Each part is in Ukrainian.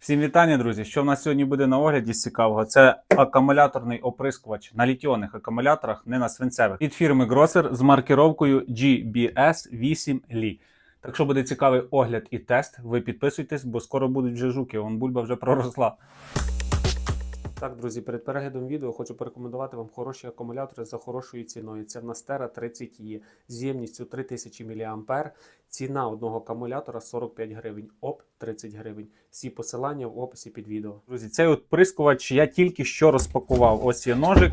Всім вітання, друзі! Що в нас сьогодні буде на огляді з цікавого? Це акумуляторний оприскувач на літіонних акумуляторах, не на свинцевих. Від фірми Grosser з маркировкою GBS 8 Li. Так що буде цікавий огляд і тест. Ви підписуйтесь, бо скоро будуть вже жуки. Вон бульба вже проросла. Так, друзі, перед переглядом відео хочу порекомендувати вам хороші акумулятори за хорошою ціною. Це в нас Terra 30 e з ємністю 3000 мА. Ціна одного акумулятора 45 гривень, ОП 30 гривень. Всі посилання в описі під відео. Друзі, цей прискувач я тільки що розпакував. Ось є ножик.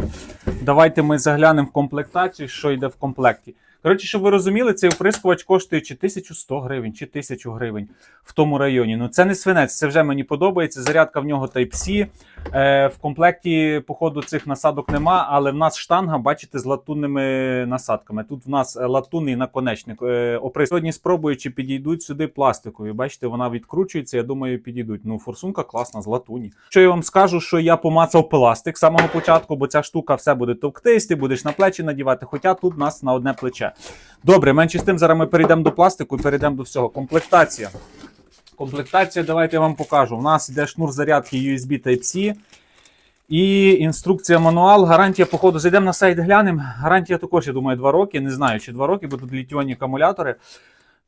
Давайте ми заглянемо в комплектацію, що йде в комплекті. Коротше, щоб ви розуміли, цей оприскувач коштує чи 1100 гривень, чи 1000 гривень в тому районі. Ну це не свинець, це вже мені подобається. Зарядка в нього Type-C. Е, в комплекті, походу, цих насадок нема, але в нас штанга, бачите, з латунними насадками. Тут в нас е, латунний наконечник. Е, оприс. Сьогодні спробую, чи підійдуть сюди пластикові. Бачите, вона відкручується, я думаю, підійдуть. Ну, форсунка класна, з латуні. Що я вам скажу, що я помацав пластик з самого початку, бо ця штука все буде товктись, ти будеш на плечі надівати, хоча тут нас на одне плече. Добре, менше з тим, зараз ми перейдемо до пластику і перейдемо до всього. Комплектація. Комплектація, давайте я вам покажу. У нас йде шнур зарядки USB Type-C. І інструкція мануал. Гарантія, походу, зайдемо на сайт, глянемо. Гарантія також, я думаю, 2 роки. Не знаю, чи 2 роки, бо тут літіонні акумулятори.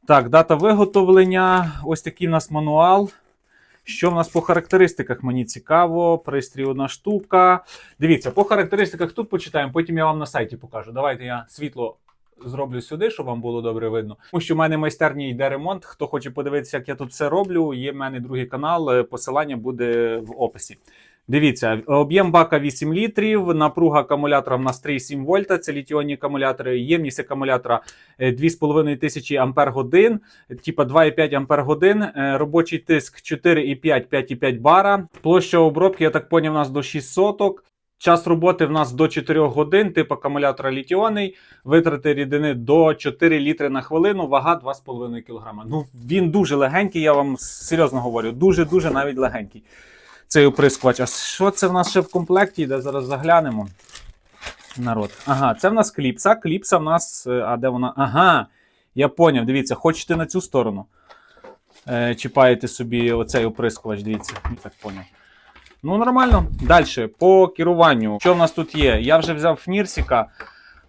Так, дата виготовлення. Ось такий в нас мануал. Що в нас по характеристиках? Мені цікаво. Пристрій одна штука. Дивіться, по характеристиках тут почитаємо, потім я вам на сайті покажу. Давайте я світло зроблю сюди, щоб вам було добре видно. Тому що в мене майстерні йде ремонт. Хто хоче подивитися, як я тут все роблю, є в мене другий канал. е, Посилання буде в описі. Дивіться, об'єм бака 8 літрів, напруга акумулятора в нас 3,7 вольта, це літіонні акумулятори, ємність акумулятора е, 2500 ампер годин, типа 2,5 ампер годин, е, робочий тиск 4,5, 5,5 бара, площа обробки, я так поняв, у нас до 6 соток. Час роботи в нас до 4 годин, тип акумулятора літіонний, витрати рідини до 4 літри на хвилину, вага 2,5 кг. Ну, він дуже легенький, я вам серйозно говорю, дуже-дуже навіть легенький цей оприскувач. А що це в нас ще в комплекті йде? Зараз заглянемо. Народ. Ага, це в нас кліпса. Кліпса в нас. е, А де вона? Ага. Я поняв. Дивіться, хочете на цю сторону. Е, чіпаєте собі оцей оприскувач, дивіться. Я так поняв. Ну, нормально. Далі, по керуванню. Що в нас тут є? Я вже взяв Фнірсіка.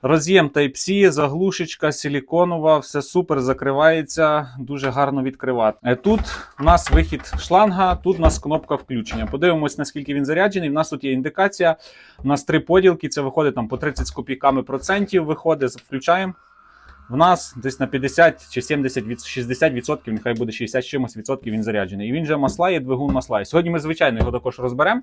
Роз'єм Type-C, заглушечка силіконова, все супер, закривається, дуже гарно відкривати. Е, Тут у нас вихід шланга, тут у нас кнопка включення. Подивимось, наскільки він заряджений. У нас тут є індикація. У нас три поділки, це виходить там по 30 з копійками процентів. Виходить, включаємо. В нас десь на 50 чи 70 від 60 відсотків, нехай буде 60 чимось відсотків він заряджений. І він же масла є, двигун масла. І сьогодні ми, звичайно, його також розберемо.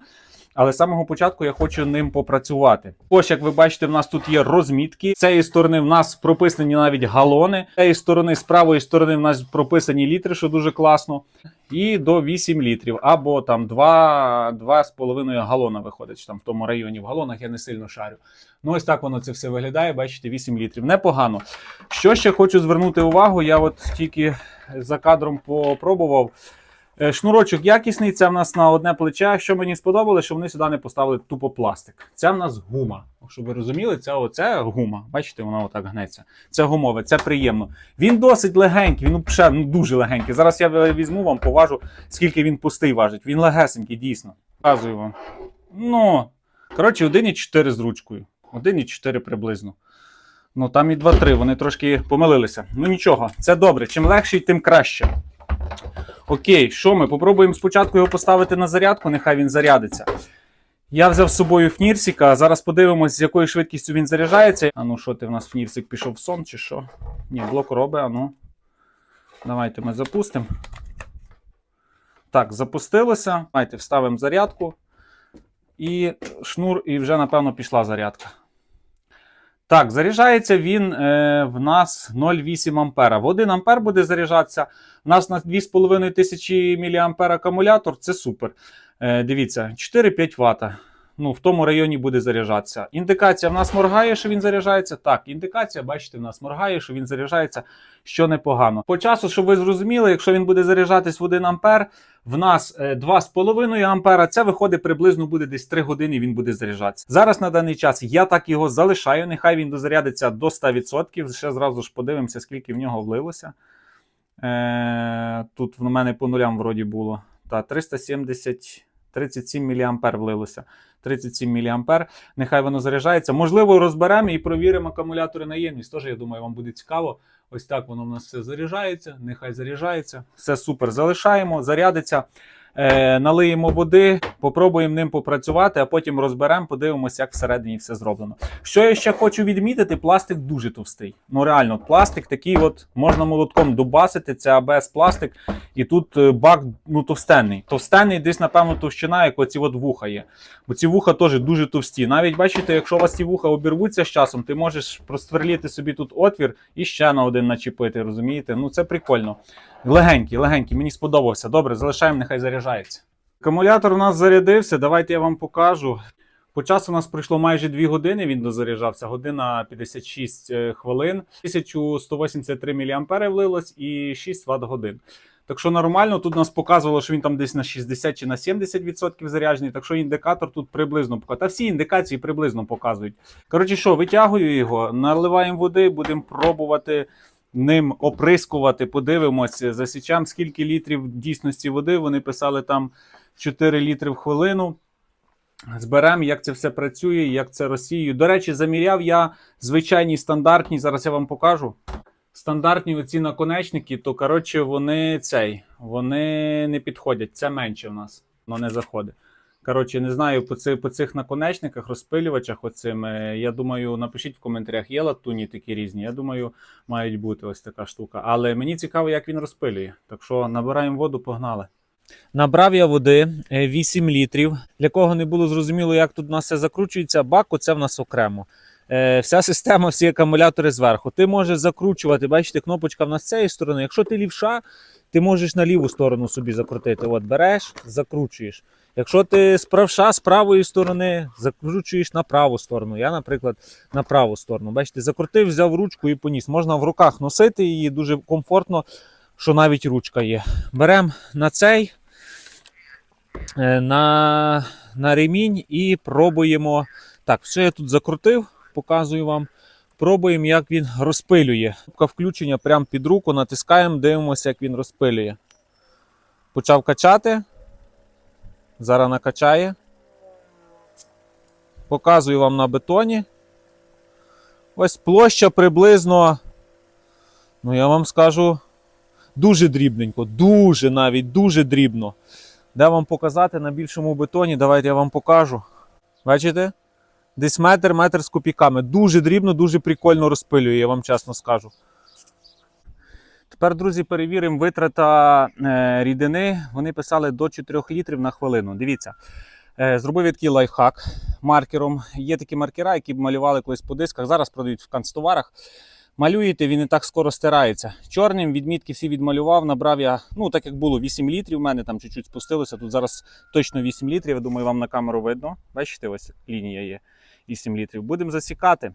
Але з самого початку я хочу ним попрацювати. Ось, як ви бачите, в нас тут є розмітки. З цієї сторони в нас прописані навіть галони. З цієї сторони, з правої сторони, в нас прописані літри, що дуже класно. І до 8 літрів, або там 2, 2,5 галона виходить там в тому районі. В галонах я не сильно шарю. Ну, ось так воно це все виглядає. Бачите, 8 літрів. Непогано. Що ще хочу звернути увагу, я от тільки за кадром попробував. Е, Шнурочок якісний, це в нас на одне плече. Що мені сподобалося, що вони сюди не поставили тупо пластик. Це в нас гума. Щоб ви розуміли, це оце гума. Бачите, вона отак гнеться. Це гумове, це приємно. Він досить легенький, він ще ну, дуже легенький. Зараз я візьму вам, поважу, скільки він пустий важить. Він легесенький, дійсно. Показую вам. Ну, коротше, 1,4 з ручкою. 1,4 приблизно. Ну там і 2-3, вони трошки помилилися. Ну нічого, це добре. Чим легший, тим краще. Окей, що ми? Попробуємо спочатку його поставити на зарядку, нехай він зарядиться. Я взяв з собою фнірсіка, зараз подивимось, з якою швидкістю він заряджається. А ну що ти в нас фнірсик пішов в сон чи що? Ні, блок робить, а ну. Давайте ми запустимо. Так, запустилося. Давайте вставимо зарядку. І шнур, і вже, напевно, пішла зарядка. Так, заряджається він е, в нас 0,8 ампера. В 1 ампер буде заряджатися. У нас на 2500 мА акумулятор, це супер. Е, дивіться, 4-5 Вт. Ну, в тому районі буде заряджатися. Індикація в нас моргає, що він заряджається. Так, індикація, бачите, в нас моргає, що він заряджається, що непогано. По часу, щоб ви зрозуміли, якщо він буде заряджатись в 1 ампер, в нас е, 2,5 ампера, це виходить приблизно буде десь 3 години, він буде заряджатися. Зараз на даний час я так його залишаю, нехай він дозарядиться до 100%. Ще зразу ж подивимося, скільки в нього влилося. Е, тут в мене по нулям вроді було. Та 370, 37 мА влилося. 37 мА. Нехай воно заряджається. Можливо, розберемо і провіримо акумулятори на ємність. Теж, я думаю, вам буде цікаво. Ось так воно в нас все заряджається. Нехай заряджається. Все супер. Залишаємо, зарядиться. Е, налиємо води, попробуємо ним попрацювати, а потім розберемо, подивимося, як всередині все зроблено. Що я ще хочу відмітити, пластик дуже товстий. Ну реально, пластик такий, от можна молотком дубасити, це АБС пластик, і тут е, бак ну, товстенний. Товстенний десь, напевно, товщина, як оці от вуха є. Бо ці вуха теж дуже товсті. Навіть бачите, якщо у вас ці вуха обірвуться з часом, ти можеш просверліти собі тут отвір і ще на один начепити, розумієте? Ну це прикольно. Легенький, легенький, мені сподобався. Добре, залишаємо, нехай заряджається. Акумулятор у нас зарядився. Давайте я вам покажу. По часу у нас пройшло майже 2 години. Він дозаряджався, година 56 е, хвилин, 1183 мА влилось і 6 Вт годин. Так що нормально, тут нас показувало, що він там десь на 60 чи на 70% заряджений, так що індикатор тут приблизно показує. Та всі індикації приблизно показують. Коротше, що, витягую його, наливаємо води, будемо пробувати ним оприскувати, подивимося, засічам, скільки літрів дійсності води. Вони писали там 4 літри в хвилину. Зберемо, як це все працює, як це розсіюю. До речі, заміряв я звичайні стандартні, зараз я вам покажу. Стандартні оці наконечники, то коротше, вони цей, вони не підходять. Це менше в нас, воно не заходить. Коротше, не знаю, по цих, по цих наконечниках, розпилювачах, оцим, е, я думаю, напишіть в коментарях, є латуні такі різні. Я думаю, мають бути ось така штука. Але мені цікаво, як він розпилює. Так що набираємо воду, погнали. Набрав я води е, 8 літрів. Для кого не було зрозуміло, як тут у нас все закручується, бак оце в нас окремо. Е, Вся система, всі акумулятори зверху. Ти можеш закручувати, бачите, кнопочка в нас з цієї сторони. Якщо ти лівша, ти можеш на ліву сторону собі закрутити. От береш, закручуєш. Якщо ти з правша з правої сторони, закручуєш на праву сторону. Я, наприклад, на праву сторону. Бачите, закрутив, взяв ручку і поніс. Можна в руках носити її дуже комфортно, що навіть ручка є. Беремо на цей, е, на, на ремінь і пробуємо. Так, все я тут закрутив, показую вам. Пробуємо, як він розпилює. Кнопка включення прямо під руку, натискаємо, дивимося, як він розпилює. Почав качати. Зараз накачає. Показую вам на бетоні. Ось площа приблизно, ну я вам скажу, дуже дрібненько, дуже навіть, дуже дрібно. Де вам показати на більшому бетоні? Давайте я вам покажу. Бачите? Десь метр, метр з копійками. Дуже дрібно, дуже прикольно розпилює, я вам чесно скажу. Тепер, друзі, перевіримо витрата е, рідини. Вони писали до 4 літрів на хвилину. Дивіться, е, зробив такий лайфхак маркером. Є такі маркера, які б малювали колись по дисках. Зараз продають в канцтоварах. Малюєте, він не так скоро стирається. Чорним відмітки всі відмалював, набрав я, ну так як було, 8 літрів. У мене там чуть-чуть спустилося. Тут зараз точно 8 літрів. Я думаю, вам на камеру видно. Бачите, ось лінія є 8 літрів. Будемо засікати.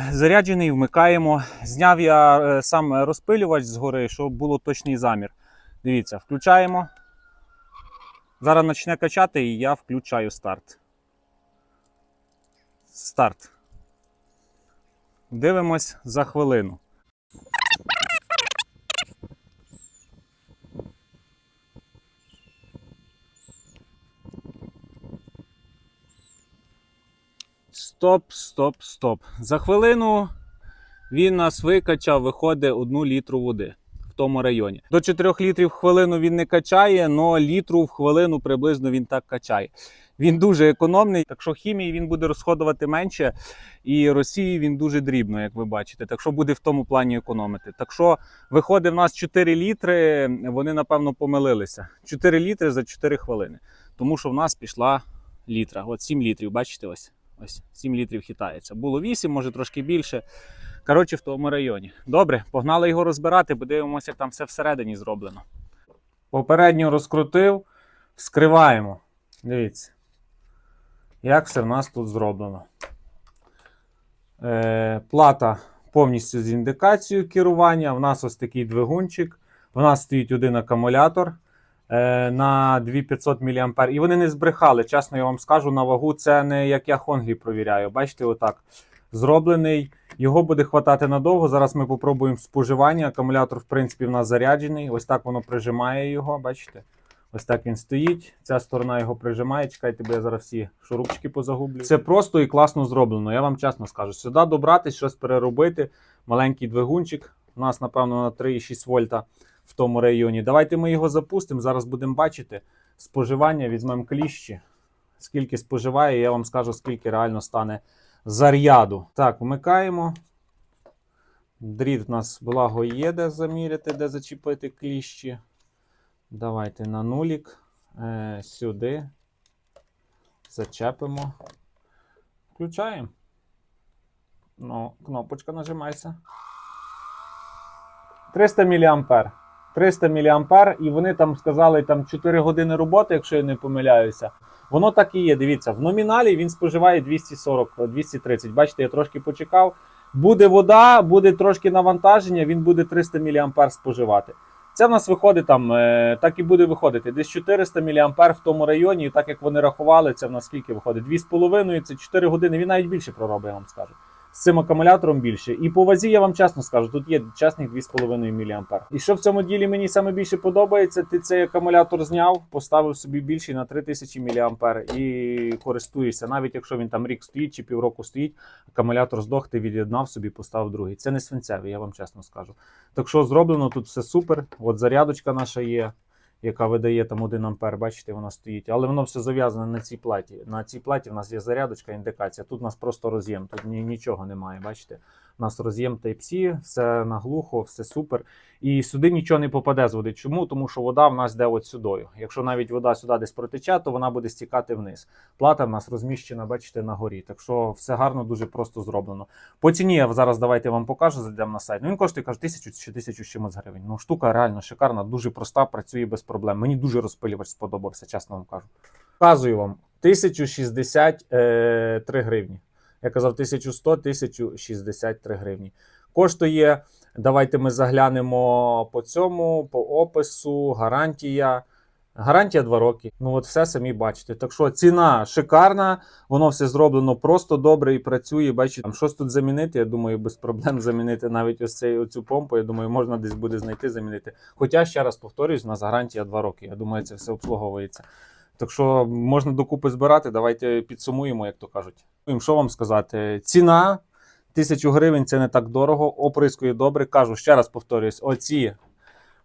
Заряджений, вмикаємо. Зняв я е, сам розпилювач згори, щоб було точний замір. Дивіться, включаємо. Зараз почне качати і я включаю старт. Старт. Дивимось за хвилину. Стоп, стоп, стоп. За хвилину він нас викачав, виходить 1 літру води в тому районі. До 4 літрів в хвилину він не качає, але літру в хвилину приблизно він так качає. Він дуже економний, так що хімії він буде розходувати менше, і Росії він дуже дрібно, як ви бачите. Так що буде в тому плані економити. Так що виходить в нас 4 літри, вони напевно помилилися. 4 літри за 4 хвилини. Тому що в нас пішла літра. От 7 літрів, бачите ось. Ось 7 літрів хитається. Було 8, може трошки більше. Коротше, в тому районі. Добре, погнали його розбирати, подивимося, як там все всередині зроблено. Попередньо розкрутив, вскриваємо. Дивіться, як все в нас тут зроблено. Е, плата повністю з індикацією керування. У нас ось такий двигунчик. У нас стоїть один акумулятор на 2500 мА. І вони не збрехали. Чесно, я вам скажу, на вагу це не як я Хонглі провіряю. Бачите, отак. Зроблений. Його буде хватати надовго. Зараз ми попробуємо споживання. Акумулятор, в принципі, в нас заряджений. Ось так воно прижимає його. Бачите? Ось так він стоїть. Ця сторона його прижимає. Чекайте, бо я зараз всі шурупчики позагублю. Це просто і класно зроблено. Я вам чесно скажу. Сюди добратись, щось переробити. Маленький двигунчик. У нас, напевно, на 3,6 вольта в тому районі. Давайте ми його запустимо. Зараз будемо бачити споживання. Візьмемо кліщі. Скільки споживає, я вам скажу, скільки реально стане заряду. Так, вмикаємо. Дріт у нас благо є, де заміряти, де зачепити кліщі. Давайте на нулік. Е, сюди. Зачепимо. Включаємо. Ну, кнопочка нажимається. 300 мА. 300 мА, і вони там сказали там 4 години роботи, якщо я не помиляюся. Воно так і є. Дивіться, в номіналі він споживає 240-230. Бачите, я трошки почекав. Буде вода, буде трошки навантаження, він буде 300 мА споживати. Це в нас виходить там, е, так і буде виходити. Десь 400 мА в тому районі, і так як вони рахували, це в нас скільки виходить? 2,5 це 4 години. Він навіть більше проробить, я вам скажу. З цим акумулятором більше. І по вазі я вам чесно скажу, тут є чесних 2,5 мА. І що в цьому ділі мені саме більше подобається, ти цей акумулятор зняв, поставив собі більший на 3000 мА і користуєшся. Навіть якщо він там рік стоїть чи півроку стоїть, акумулятор здох, ти від'єднав собі, поставив другий. Це не свинцевий, я вам чесно скажу. Так що зроблено тут все супер. От зарядочка наша є. Яка видає там 1 ампер, бачите, вона стоїть. Але воно все зав'язане на цій платі. На цій платі в нас є зарядочка, індикація. Тут у нас просто роз'єм, тут ні, нічого немає. Бачите? У нас роз'єм Type-C, все наглухо, все супер. І сюди нічого не попаде з води. Чому? Тому що вода в нас йде от сюдою. Якщо навіть вода сюди десь протече, то вона буде стікати вниз. Плата в нас розміщена, бачите, на горі. Так що все гарно, дуже просто зроблено. По ціні я зараз давайте вам покажу, зайдемо на сайт. Ну він коштує каже, тисячу чи тисячу чимось гривень. Ну штука реально шикарна, дуже проста, працює без проблем. Мені дуже розпилювач сподобався, чесно вам кажу. Показую вам 1063 гривні. Я казав 1100, 1063 гривні. Коштує. Давайте ми заглянемо по цьому, по опису, гарантія. Гарантія 2 роки. Ну от все самі бачите. Так що ціна шикарна, воно все зроблено просто добре і працює. Бачите, там щось тут замінити. Я думаю, без проблем замінити навіть ось цей оцю помпу. Я думаю, можна десь буде знайти замінити. Хоча ще раз повторюсь, у нас гарантія 2 роки. Я думаю, це все обслуговується. Так що можна докупи збирати. Давайте підсумуємо, як то кажуть. Що вам сказати? Ціна тисячу гривень це не так дорого. Оприскує добре. Кажу ще раз повторюсь, оці.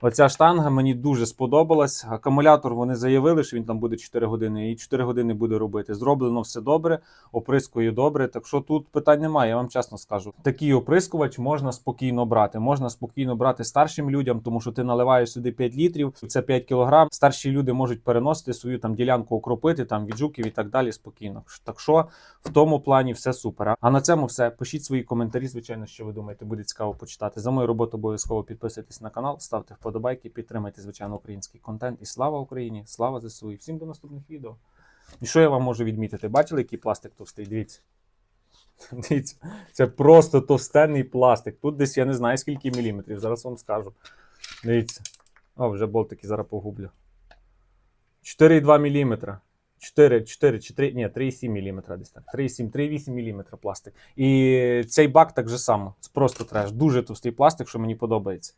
Оця штанга мені дуже сподобалась. Акумулятор вони заявили, що він там буде 4 години, і 4 години буде робити. Зроблено все добре, оприскує добре. Так що тут питань немає, я вам чесно скажу. Такий оприскувач можна спокійно брати. Можна спокійно брати старшим людям, тому що ти наливаєш сюди 5 літрів, це 5 кілограм. Старші люди можуть переносити свою там ділянку окропити, там від жуків і так далі спокійно. Так що в тому плані все супер. А на цьому все. Пишіть свої коментарі, звичайно, що ви думаєте, буде цікаво почитати. За мою роботу обов'язково підписуйтесь на канал, ставте вподобайки, підтримайте, звичайно, український контент. І слава Україні! Слава ЗСУ! І всім до наступних відео. І що я вам можу відмітити? Бачили, який пластик товстий? Дивіться. Дивіться, це просто товстенний пластик. Тут десь я не знаю скільки міліметрів. Зараз вам скажу. Дивіться. О, вже болтики зараз погублю. 4,2 мм. 4, 4, 4, ні, 3,7 мм десь так. 3,7, 3,8 мм пластик. І цей бак так же само. Це просто треш. Дуже товстий пластик, що мені подобається.